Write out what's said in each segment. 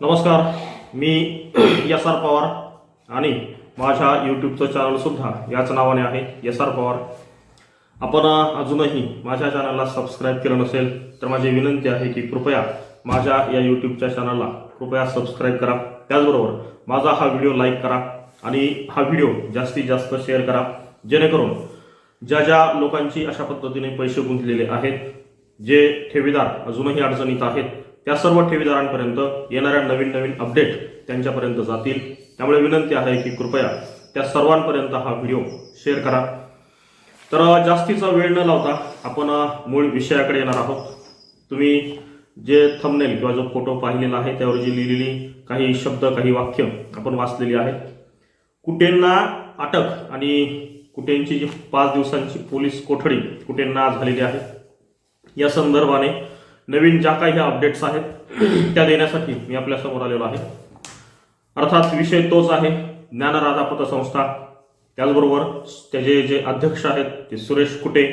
नमस्कार मी S R Pawar आणि माझ्या यूट्यूबचं चॅनलसुद्धा याच नावाने आहे एस आर पवार. आपण अजूनही माझ्या चॅनलला सबस्क्राईब केलं नसेल तर माझी विनंती आहे की कृपया माझ्या या यूट्यूबच्या चॅनलला कृपया सबस्क्राईब करा. त्याचबरोबर माझा हा व्हिडिओ लाईक करा आणि हा व्हिडिओ जास्तीत जास्त शेअर करा जेणेकरून ज्या ज्या लोकांची अशा पद्धतीने पैसे गुंतलेले आहेत जे ठेवीदार अजूनही अडचणीत आहेत त्या सर्व ठेवीदारांपर्यंत येणाऱ्या नवीन नवीन अपडेट त्यांच्यापर्यंत जातील. त्यामुळे विनंती आहे की कृपया त्या सर्वांपर्यंत हा व्हिडिओ शेअर करा. तर जास्तीचा वेळ न लावता आपण मूळ विषयाकडे येणार आहोत. तुम्ही जे थंबनेल किंवा जो फोटो पाहिलेला आहे त्यावर जी लिहिलेली काही शब्द काही वाक्य आपण वाचलेली आहेत कुटेंना अटक आणि कुटेंची जी पाच दिवसांची पोलीस कोठडी कुटेंना झालेली आहे या संदर्भाने नवीन ज्या काही अपडेट्स आहेत त्या देण्यासाठी मी आपल्यासमोर आलेलो आहे. अर्थात विषय तोच आहे ज्ञानराधा पतसंस्था त्याचबरोबर त्याचे जे अध्यक्ष आहेत ते सुरेश कुटे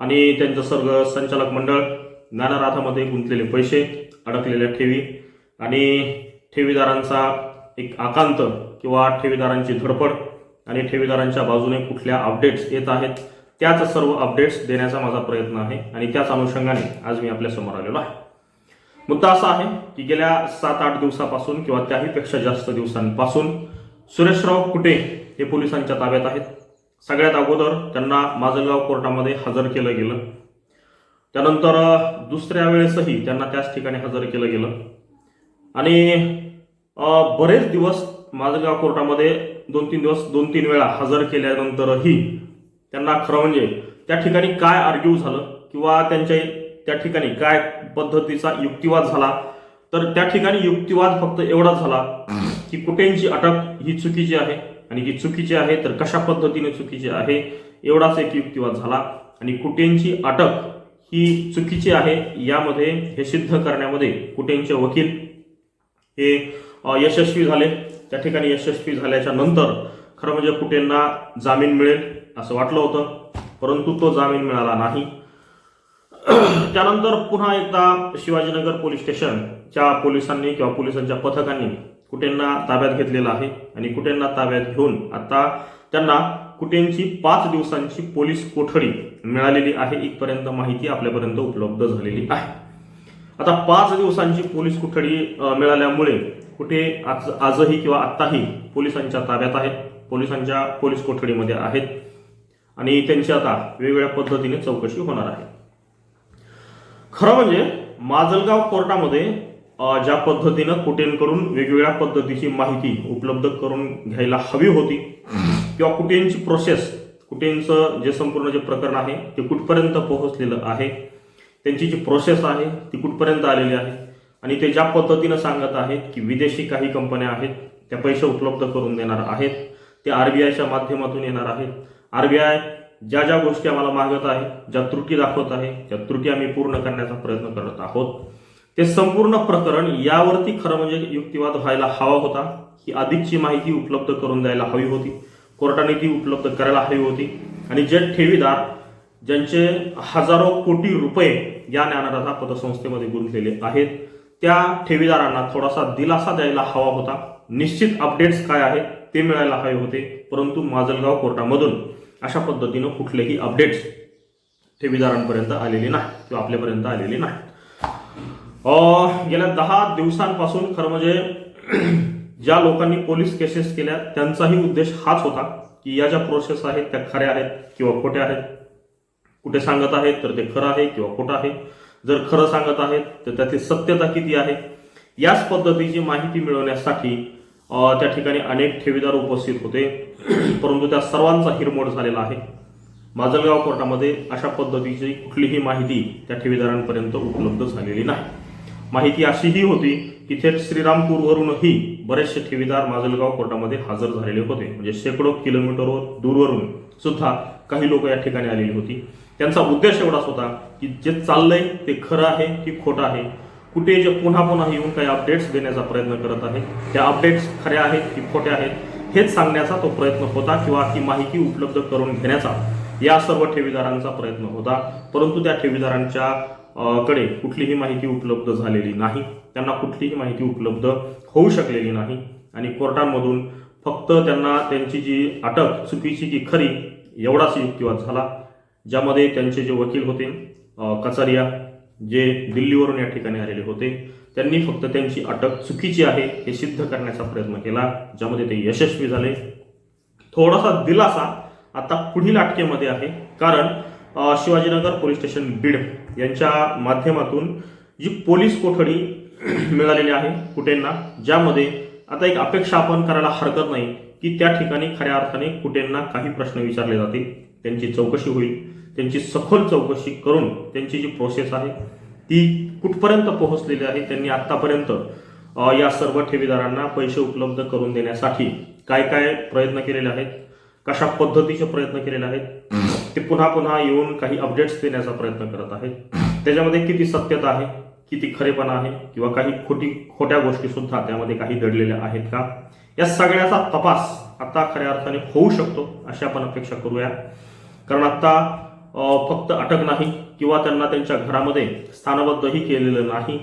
आणि त्यांचं सर्व संचालक मंडळ ज्ञानराधामध्ये गुंतलेले पैसे अडकलेल्या ठेवी आणि ठेवीदारांचा एक आकांत किंवा ठेवीदारांची धडपड आणि ठेवीदारांच्या बाजूने कुठल्या अपडेट्स येत आहेत त्याच सर्व अपडेट्स देण्याचा माझा प्रयत्न आहे आणि त्याच अनुषंगाने आज मी आपल्यासमोर आलेलो आहे. मुद्दा असा आहे की गेल्या सात आठ दिवसापासून किंवा त्याहीपेक्षा जास्त दिवसांपासून सुरेशराव कुटे हे पोलिसांच्या ताब्यात आहेत. सगळ्यात अगोदर त्यांना माजलगाव कोर्टामध्ये हजर केलं गेलं. त्यानंतर दुसऱ्या वेळेसही त्यांना त्याच ठिकाणी हजर केलं गेलं. आणि बरेच दिवस माजलगाव कोर्टामध्ये दोन तीन दिवस दोन तीन वेळा हजर केल्यानंतरही त्यांना खरं म्हणजे त्या ठिकाणी काय आर्ग्यू झालं किंवा त्यांच्या त्या ठिकाणी काय पद्धतीचा युक्तिवाद झाला तर त्या ठिकाणी युक्तिवाद फक्त एवढाच झाला की कुठेंची अटक ही चुकीची आहे आणि ही चुकीची आहे तर कशा पद्धतीने चुकीची आहे एवढाच एक युक्तिवाद झाला आणि कुटेंची अटक ही चुकीची आहे यामध्ये हे सिद्ध करण्यामध्ये कुटेंचे वकील हे यशस्वी झाले. त्या ठिकाणी यशस्वी झाल्याच्यानंतर खरं म्हणजे कुटेंना जामीन मिळेल असं वाटलं होतं परंतु तो जामीन मिळाला नाही. त्यानंतर पुन्हा एकदा शिवाजीनगर पोलीस स्टेशनच्या पोलिसांनी किंवा पोलिसांच्या पथकांनी कुटेंना ताब्यात घेतलेलं आहे आणि कुटेंना ताब्यात घेऊन आता त्यांना कुटेंची पाच दिवसांची पोलीस कोठडी मिळालेली आहे इथपर्यंत माहिती आपल्यापर्यंत उपलब्ध झालेली आहे. आता पाच दिवसांची पोलीस कोठडी मिळाल्यामुळे कुठे आज आजही किंवा आत्ताही पोलिसांच्या ताब्यात आहेत पोलिसांच्या पोलीस कोठडीमध्ये आहेत. आणि त्यांची आता वेगवेगळ्या पद्धतीने चौकशी होणार आहे. खरं म्हणजे माजलगाव कोर्टामध्ये ज्या पद्धतीनं कुटेंकडून वेगवेगळ्या पद्धतीची माहिती उपलब्ध करून घ्यायला हवी होती किंवा कुटेंची प्रोसेस कुटेंचं जे संपूर्ण जे प्रकरण आहे ते कुठपर्यंत पोहोचलेलं आहे त्यांची जी प्रोसेस आहे ती कुठपर्यंत आलेली आहे आणि ते ज्या पद्धतीनं सांगत आहेत की विदेशी काही कंपन्या आहेत त्या पैसे उपलब्ध करून देणार आहेत ते आर बी आयच्या माध्यमातून येणार आहेत. आर बी आय ज्या ज्या गोष्टी आम्हाला मागत आहे ज्या त्रुटी दाखवत आहे त्या त्रुटी आम्ही पूर्ण करण्याचा प्रयत्न करत आहोत. ते संपूर्ण प्रकरण यावरती खरं म्हणजे युक्तिवाद व्हायला हवा होता ही अधिकची माहिती उपलब्ध करून द्यायला हवी होती. कोर्टाने ती उपलब्ध करायला हवी होती. आणि जे ठेवीदार ज्यांचे हजारो कोटी रुपये या ज्ञानराधा पतसंस्थेमध्ये गुंतलेले आहेत त्या ठेवीदारांना थोडासा दिलासा द्यायला हवा होता. निश्चित अपडेट्स काय आहेत ते मिळायला हवे होते परंतु माजलगाव कोर्टामधून अशा पद्धतीनं कुठलेही अपडेट्स ठेवीदारांपर्यंत आलेली नाही किंवा आपल्यापर्यंत आलेली नाही. अं, गेल्या दहा दिवसांपासून खरं म्हणजे ज्या लोकांनी पोलीस केसेस केल्या त्यांचाही उद्देश हाच होता की या ज्या प्रोसेस आहेत त्या खऱ्या आहेत किंवा खोट्या आहेत. कुठे सांगत आहेत तर ते खरं आहे किंवा खोटं आहे. जर खरं सांगत आहेत तर त्याची सत्यता किती आहे? याच पद्धतीची माहिती मिळवण्यासाठी त्या ठिकाणी अनेक ठेवीदार उपस्थित होते. परंतु त्या सर्वांचा हिरमोड झालेला आहे. माजलगाव कोर्टामध्ये अशा पद्धतीची कुठलीही माहिती त्या ठेवीदारांपर्यंत उपलब्ध झालेली नाही. माहिती अशीही होती की थेट श्रीरामपूरवरूनही बरेचसे ठेवीदार माजलगाव कोर्टामध्ये हजर झालेले होते. म्हणजे शेकडो किलोमीटरवर दूरवरून सुद्धा काही लोक या ठिकाणी आलेली होती. त्यांचा उद्देश एवढाच होता की जे चाललंय ते खरं आहे की खोटं आहे. कुठे जे पुन्हा पुन्हा येऊन काही अपडेट्स देण्याचा प्रयत्न करत आहेत त्या अपडेट्स खऱ्या आहेत की खोट्या आहेत हेच सांगण्याचा तो प्रयत्न होता किंवा ती माहिती उपलब्ध करून घेण्याचा या सर्व ठेवीदारांचा प्रयत्न होता. परंतु त्या ठेवीदारांच्या कडे कुठलीही माहिती उपलब्ध झालेली नाही. त्यांना कुठलीही माहिती उपलब्ध होऊ शकलेली नाही. आणि कोर्टांमधून फक्त त्यांना त्यांची जी अटक चुकीची की खरी एवढाच युक्तिवाद झाला ज्यामध्ये त्यांचे जे वकील होते कचारिया जे दिल्लीवरून या ठिकाणी आलेले होते त्यांनी फक्त त्यांची अटक चुकीची आहे हे सिद्ध करण्याचा प्रयत्न केला ज्यामध्ये ते यशस्वी झाले. थोडासा दिलासा आता पुढील अटकेमध्ये आहे कारण शिवाजीनगर पोलीस स्टेशन बीड यांच्या माध्यमातून जी पोलीस कोठडी मिळालेली आहे कुटेंना ज्यामध्ये आता एक अपेक्षा आपण करायला हरकत नाही की त्या ठिकाणी खऱ्या अर्थाने कुटेंना काही प्रश्न विचारले जातील. त्यांची चौकशी होईल त्यांची सखोल चौकशी करून त्यांची जी प्रोसेस आहे ती कुठपर्यंत पोहोचलेली आहे त्यांनी आतापर्यंत या सर्व ठेवीदारांना पैसे उपलब्ध करून देण्यासाठी काय काय प्रयत्न केलेले आहेत कशा पद्धतीचे प्रयत्न केलेले आहेत ते पुन्हा पुन्हा येऊन काही अपडेट्स देण्याचा प्रयत्न करत आहेत. त्याच्यामध्ये किती सत्यता आहे किती खरेपणा आहे किंवा काही खोटी खोट्या गोष्टी सुद्धा त्यामध्ये काही दडलेल्या आहेत का? या सगळ्याचा तपास आता खऱ्या अर्थाने होऊ शकतो अशी आपण अपेक्षा करूया. कारण आत्ता फक्त अटक नाही किंवा त्यांना त्यांच्या घरामध्ये स्थानबद्धही केलेलं नाही.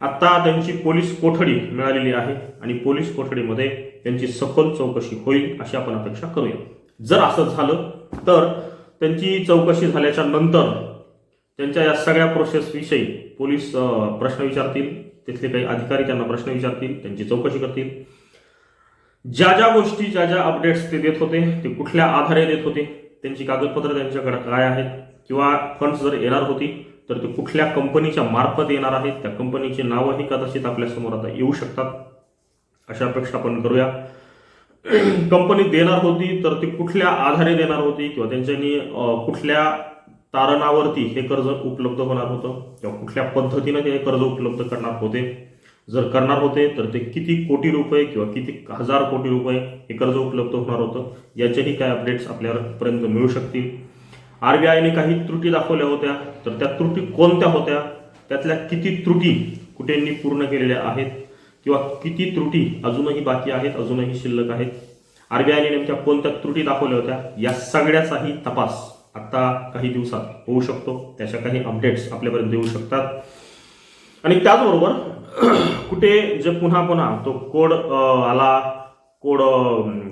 आत्ता त्यांची पोलीस कोठडी मिळालेली आहे आणि पोलीस कोठडीमध्ये त्यांची सखोल चौकशी होईल अशी आपण अपेक्षा करूया. जर असं झालं तर त्यांची चौकशी झाल्याच्यानंतर त्यांच्या या सगळ्या प्रोसेसविषयी पोलीस प्रश्न विचारतील तिथले काही अधिकारी त्यांना प्रश्न विचारतील त्यांची चौकशी करतील. ज्या ज्या गोष्टी ज्या ज्या अपडेट्स ते देत होते ते कुठल्या आधारे देत होते त्यांची कागदपत्र त्यांच्याकडे काय आहेत किंवा फंड्स जर येणार होती तर ते कुठल्या कंपनीच्या मार्फत येणार आहेत त्या कंपनीची नावंही कदाचित आपल्यासमोर आता येऊ शकतात. अशा अपेक्षा आपण करूया. कंपनी देणार होती तर ती कुठल्या आधारे देणार होती किंवा त्यांच्यानी कुठल्या तारणावरती हे कर्ज उपलब्ध होणार होतं किंवा कुठल्या पद्धतीनं ते कर्ज उपलब्ध करणार होते? जर करणार होते तर ते किती कोटी रुपये किंवा किती हजार कोटी रुपये हे कर्ज उपलब्ध होणार होतं? याचेही काय अपडेट्स आपल्यापर्यंत मिळू शकतील? आर बी आयने काही त्रुटी दाखवल्या होत्या तर त्या त्रुटी कोणत्या होत्या? त्यातल्या किती त्रुटी कुठेंनी पूर्ण केलेल्या आहेत? किंवा किती त्रुटी अजूनही बाकी आहेत अजूनही शिल्लक आहेत? आरबीआयने नेमक्या कोणत्या त्रुटी दाखवल्या होत्या? या सगळ्याचाही तपास आता काही दिवसात होऊ शकतो. त्याच्या काही अपडेट्स आपल्यापर्यंत येऊ शकतात. आणि त्याचबरोबर कुठे जे पुन्हा पुन्हा तो कोड आला कोड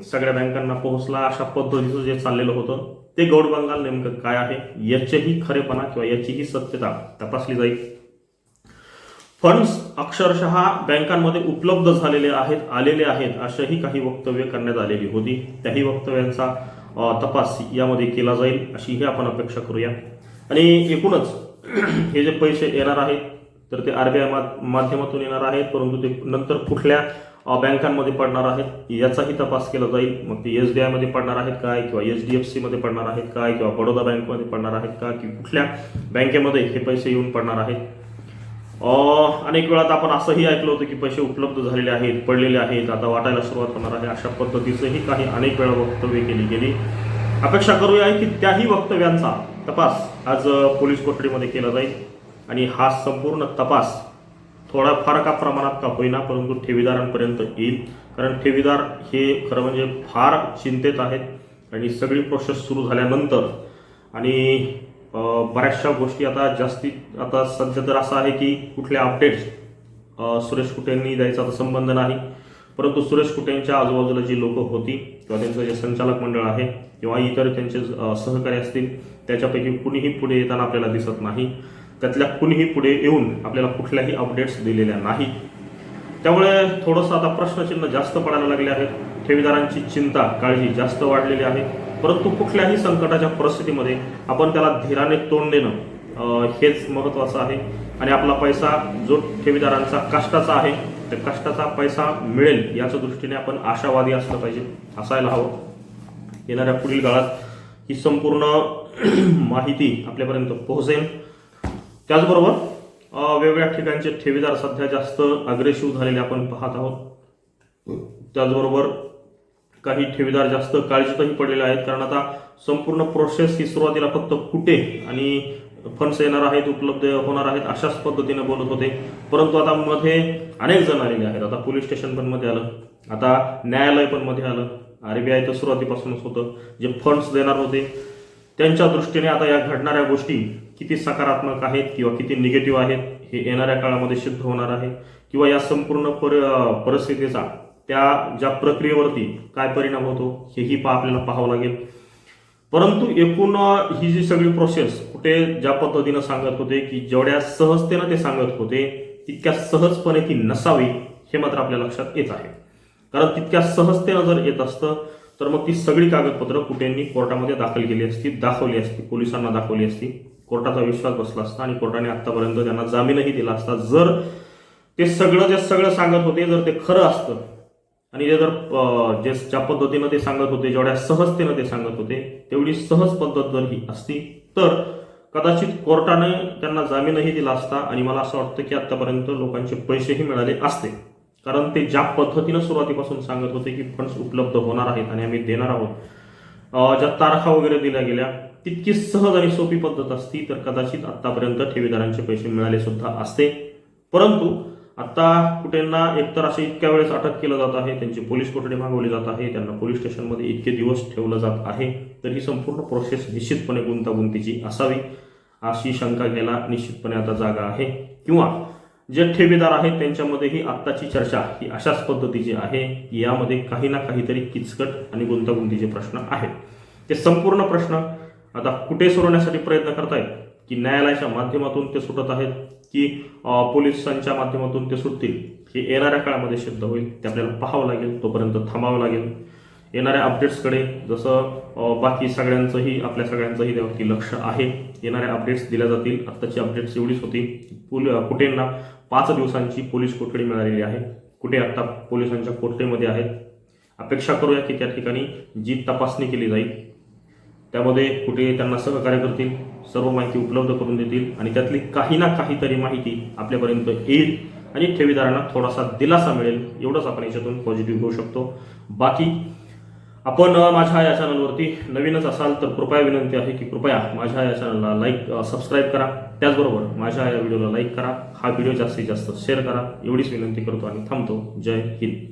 सगळ्या बँकांना पोहोचला अशा पद्धतीचं जे चाललेलं होतं ते गौड बंगाल नेमकं काय आहे याचेही खरेपणा किंवा याचीही सत्यता तपासली जाईल. फंड्स अक्षरशः बँकांमध्ये उपलब्ध झालेले आहेत आलेले आहेत अशाही काही वक्तव्य करण्यात आलेली होती. त्याही वक्तव्यांचा तपास यामध्ये केला जाईल अशी ही आपण अपेक्षा करूया. आणि एकूणच हे जे पैसे येणार आहेत तर ते आर बी आय माध्यमातून येणार आहेत परंतु ते नंतर कुठल्या बँकांमध्ये पडणार आहेत याचाही तपास केला जाईल. मग ते एस डी आयमध्ये पडणार आहेत काय किंवा एच डी एफ सीमध्ये पडणार आहेत काय किंवा बडोदा बँकमध्ये पडणार आहेत का की कुठल्या बँकेमध्ये हे पैसे येऊन पडणार आहेत. अनेक वेळात आपण असंही ऐकलं होतं की पैसे उपलब्ध झालेले आहेत पडलेले आहेत आता वाटायला सुरुवात होणार आहे अशा पद्धतीचंही काही अनेक वेळा वक्तव्य केली गेली. अपेक्षा करूया की त्याही वक्तव्यांचा तपास आज पोलीस कोठडीमध्ये केला जाईल. आणि हा संपूर्ण तपास थोडा फार का प्रमाणात का होईना परंतु ठेवीदारांपर्यंत येईल. कारण ठेवीदार हे खरं म्हणजे फार चिंतेत आहेत आणि सगळी प्रोसेस सुरू झाल्यानंतर आणि बऱ्याचशा गोष्टी आता जास्तीत आता सध्या तर असं आहे की कुठल्या अपडेट्स सुरेश कुटेंनी द्यायचा आता संबंध नाही. परंतु सुरेश कुटेंच्या आजूबाजूला जी लोक होती किंवा त्यांचं जे संचालक मंडळ आहे किंवा इतर त्यांचे सहकारी असतील त्याच्यापैकी कुणीही पुढे येताना आपल्याला दिसत नाही. त्यातल्या कुणीही पुढे येऊन आपल्याला कुठल्याही अपडेट्स दिलेल्या नाही. त्यामुळे थोडंसं आता प्रश्नचिन्ह जास्त पडायला लागले आहेत. ठेवीदारांची चिंता काळजी जास्त वाढलेली आहे. परंतु कुठल्याही संकटाच्या परिस्थितीमध्ये आपण त्याला धीराने तोंड देणं हेच महत्त्वाचं आहे. आणि आपला पैसा जो ठेवीदारांचा कष्टाचा आहे त्या कष्टाचा पैसा मिळेल याच्या दृष्टीने आपण आशावादी असलं पाहिजे. असायला हवं. येणाऱ्या पुढील काळात ही संपूर्ण माहिती आपल्यापर्यंत पोहोचेल. त्याचबरोबर वेगवेगळ्या ठिकाणचे ठेवीदार सध्या जास्त अग्रेसिव्ह झालेले आपण पाहत आहोत. त्याचबरोबर काही ठेवीदार जास्त काळजीतही पडलेले आहेत कारण आता संपूर्ण प्रोसेस ही सुरुवातीला फक्त कुठे आणि फंड्स येणार आहेत उपलब्ध होणार आहेत अशाच पद्धतीने बोलत होते. परंतु आता मध्ये अनेक जण आलेले आहेत. आता पोलीस स्टेशन पण मध्ये आलं आता न्यायालय पण मध्ये आलं. आरबीआय तर सुरुवातीपासूनच होतं. जे फंड्स देणार होते त्यांच्या दृष्टीने आता या घडणाऱ्या गोष्टी किती सकारात्मक आहेत किंवा किती निगेटिव्ह आहेत हे येणाऱ्या काळामध्ये सिद्ध होणार आहे. किंवा या संपूर्ण पर परिस्थितीचा त्या ज्या प्रक्रियेवरती काय परिणाम होतो हेही पा आपल्याला पाहावं लागेल. परंतु एकूण ही जी सगळी प्रोसेस कुठे ज्या पद्धतीनं सांगत होते की जेवढ्या सहजतेनं ते सांगत होते तितक्या सहजपणे ती नसावी हे मात्र आपल्या लक्षात येत आहे. कारण तितक्या सहजतेनं जर येत असतं तर मग ती सगळी कागदपत्र कुठेंनी कोर्टामध्ये दाखल केली असती दाखवली असती पोलिसांना दाखवली असती. कोर्टाचा विश्वास बसला असता आणि कोर्टाने आतापर्यंत त्यांना जामीनही दिला असता. जर ते सगळं जे सगळं सांगत होते जर ते खरं असतं आणि जे जर जे ज्या पद्धतीनं ते सांगत होते जेवढ्या सहजतेनं ते सांगत होते तेवढी सहज पद्धत जर ही असती तर कदाचित कोर्टाने त्यांना जामीनही दिला असता आणि मला असं वाटतं की आतापर्यंत लोकांचे पैसेही मिळाले असते. कारण ते ज्या पद्धतीनं सुरुवातीपासून सांगत होते की फंड्स उपलब्ध होणार आहेत आणि आम्ही देणार आहोत ज्या तारखा वगैरे दिल्या गेल्या तितकी सहज आणि सोपी पद्धत असती तर कदाचित आतापर्यंत ठेवीदारांचे पैसे मिळाले सुद्धा असते. परंतु आता कुठेंना एकतर असे इतक्या वेळेस अटक केलं जात आहे त्यांची पोलीस कोठडी मागवली जात आहे त्यांना पोलीस स्टेशनमध्ये इतके दिवस ठेवलं जात आहे तर ही संपूर्ण प्रोसेस निश्चितपणे गुंतागुंतीची असावी अशी शंका घ्यायला निश्चितपणे आता जागा आहे. किंवा जे ठेवीदार आहेत त्यांच्यामध्ये ही आत्ताची चर्चा ही अशाच पद्धतीची आहे की यामध्ये काही ना काहीतरी किचकट आणि गुंतागुंतीचे प्रश्न आहेत. ते संपूर्ण प्रश्न आता कुठे सोडवण्यासाठी प्रयत्न करतायत? की न्यायालयाच्या माध्यमातून ते सुटत आहेत की पोलिसांच्या माध्यमातून ते सुटतील? हे येणाऱ्या काळामध्ये सिद्ध होईल ते आपल्याला पाहावं लागेल तोपर्यंत थांबावं लागेल. येणाऱ्या अपडेट्सकडे जसं बाकी सगळ्यांचंही आपल्या सगळ्यांचंही त्यावरती लक्ष आहे. येणाऱ्या अपडेट्स दिल्या जातील. आत्ताची अपडेट्स एवढीच होती. पुल कुठेंना पाच दिवसांची पोलीस कोठडी मिळालेली आहे. कुठे आत्ता पोलिसांच्या कोठडीमध्ये आहेत? अपेक्षा करूया की त्या ठिकाणी जी तपासणी केली जाईल त्यामध्ये कुठे त्यांना सहकार्य करतील सर्व माहिती उपलब्ध करून देतील आणि त्यातली काही ना काहीतरी माहिती आपल्यापर्यंत येईल आणि ठेवीदारांना थोडासा दिलासा मिळेल. एवढंच आपण याच्यातून पॉझिटिव्ह घेऊ शकतो. बाकी आपण माझ्या या चॅनलवरती नवीनच असाल तर कृपया विनंती आहे की कृपया माझ्या या चॅनलला लाईक सबस्क्राईब करा. त्याचबरोबर माझ्या या व्हिडिओला लाईक करा. हा व्हिडिओ जास्तीत जास्त शेअर करा. एवढीच विनंती करतो आणि थांबतो. जय हिंद.